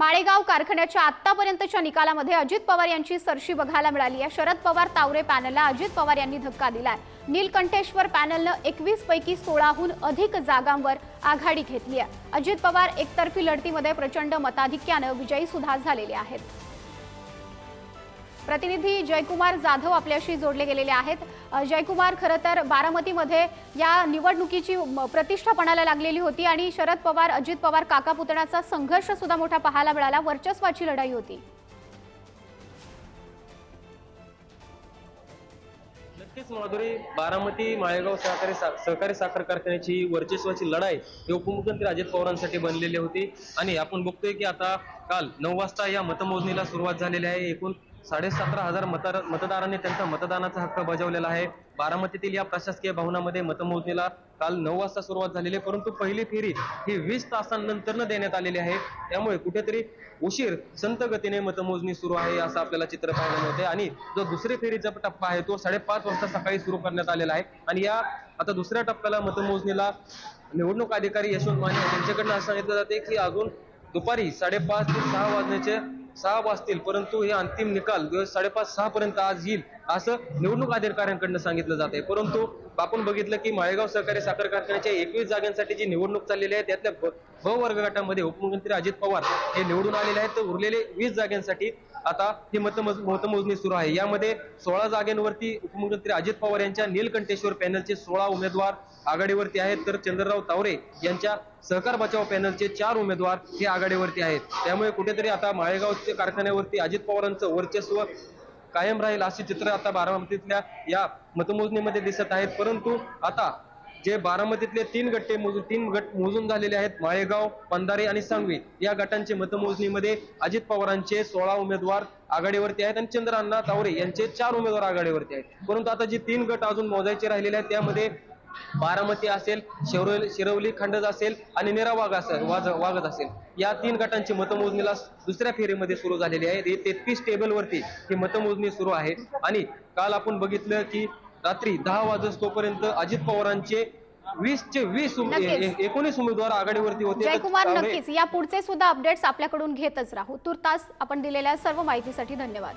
माळेगाव कारखान्याच्या आतापर्यंतच्या निकालामध्ये अजित पवार यांची सरशी बघायला मिळाली आहे. शरद पवार तावरे पॅनलला अजित पवार यांनी धक्का दिलाय. नीलकंठेश्वर पॅनलनं एकवीस पैकी सोळाहून अधिक जागांवर आघाडी घेतली आहे. अजित पवार एकतर्फी लढतीमध्ये प्रचंड मताधिक्यानं विजयी सुद्धा झालेले आहेत. प्रतिनिधी जयकुमार जाधव आपल्याशी जोडले गेलेले आहेत. जयकुमार खरं तर बारामतीमध्ये या निवडणुकीची प्रतिष्ठापणाला प्रतिष्ठा पणाला लागलेली होती आणि शरद पवार अजित पवार काका पुतण्याचा संघर्ष सुद्धा मोठा पाहायला मिळाला. वर्चस्वाची लढाई होती. नक्कीच माधुरी बारामती माळेगाव सहकारी सा- सहकारी साखर कारखान्याची वर्चस्वाची लढाई ही उपमुख्यमंत्री अजित पवारांसाठी बनलेली होती. आणि आपण बघतोय की आता काल नऊ वाजता या मतमोजणीला सुरुवात झालेली आहे. एकूण साडेसतरा हजार मतदार मतदारांनी त्यांचा मतदानाचा हक्क बजावलेला आहे. बारामतीतील या प्रशासकीय भवनामध्ये मतमोजणीला काल नऊ वाजता सुरुवात झालेली आहे. परंतु पहिली फेरी ही वीस तासांनंतर देण्यात आलेली आहे. त्यामुळे कुठेतरी उशीर संत गतीने मतमोजणी सुरू आहे असं आपल्याला चित्र पाहायला मिळते आणि जो दुसरी फेरीचा टप्पा आहे तो साडेपाच वाजता सकाळी सुरू करण्यात आलेला आहे. आणि या आता दुसऱ्या टप्प्याला मतमोजणीला निवडणूक अधिकारी यशवंत माने यांच्याकडनं असं सांगितलं जाते की अजून दुपारी साडेपाच ते सहा वाजण्याचे सहा वाजतील परंतु हे अंतिम निकाल दिवस साडेपाच सहा पर्यंत आज येईल. असं निवडणूक अधिकाऱ्यांकडनं सांगितलं जात आहे. परंतु आपण बघितलं की माळेगाव सहकारी साखर कारखान्याच्या एकवीस जागांसाठी जी निवडणूक चाललेली आहे त्यातल्या ब- वर्ग गटामध्ये उपमुख्यमंत्री अजित पवार हे निवडून आलेले आहेत. तर उरलेले वीस जागांसाठी आता ही मतमोज मतमोजणी सुरू आहे. यामध्ये सोळा जागांवरती उपमुख्यमंत्री अजित पवार यांच्या नीलकंठेश्वर पॅनलचे सोळा उमेदवार आघाडीवरती आहेत. तर चंद्रराव तावरे यांच्या सहकार बचाव पॅनलचे चार उमेदवार हे आघाडीवरती आहेत. त्यामुळे कुठेतरी आता माळेगावच्या कारखान्यावरती अजित पवारांचं वर्चस्व कायम राहील अशी चित्र आता बारामतीतल्या या मतमोजणीमध्ये दिसत आहेत. परंतु आता जे बारामतीतले तीन गट्टे मोजून तीन गट मोजून झालेले आहेत माळेगाव पंधारे आणि सांगवी या गटांचे मतमोजणीमध्ये अजित पवारांचे सोळा उमेदवार आघाडीवरती आहेत आणि चंद्रांना तावरे यांचे चार उमेदवार आघाडीवरती आहेत. परंतु आता जे तीन गट अजून मोजायचे राहिलेले आहेत त्यामध्ये बारामती असेल शिरवली शिरवली खंडज असेल आणि निरा वाघ असेल वाज वागत असेल. या तीन गटांची मतमोजणीला दुसऱ्या फेरीमध्ये सुरू झालेली आहे. हे तेहतीस टेबलवरती ही मतमोजणी सुरू आहे. आणि काल आपण बघितलं की रात्री दहा वाजत तोपर्यंत अजित पवारांचे वीस चे वीस एकोणीस उमेदवार आघाडीवरती होते. जयकुमार नक्कीच. या पुढचे सुद्धा अपडेट्स आपल्याकडून घेतच राहू. तुर्तास आपण दिलेल्या सर्व माहितीसाठी धन्यवाद.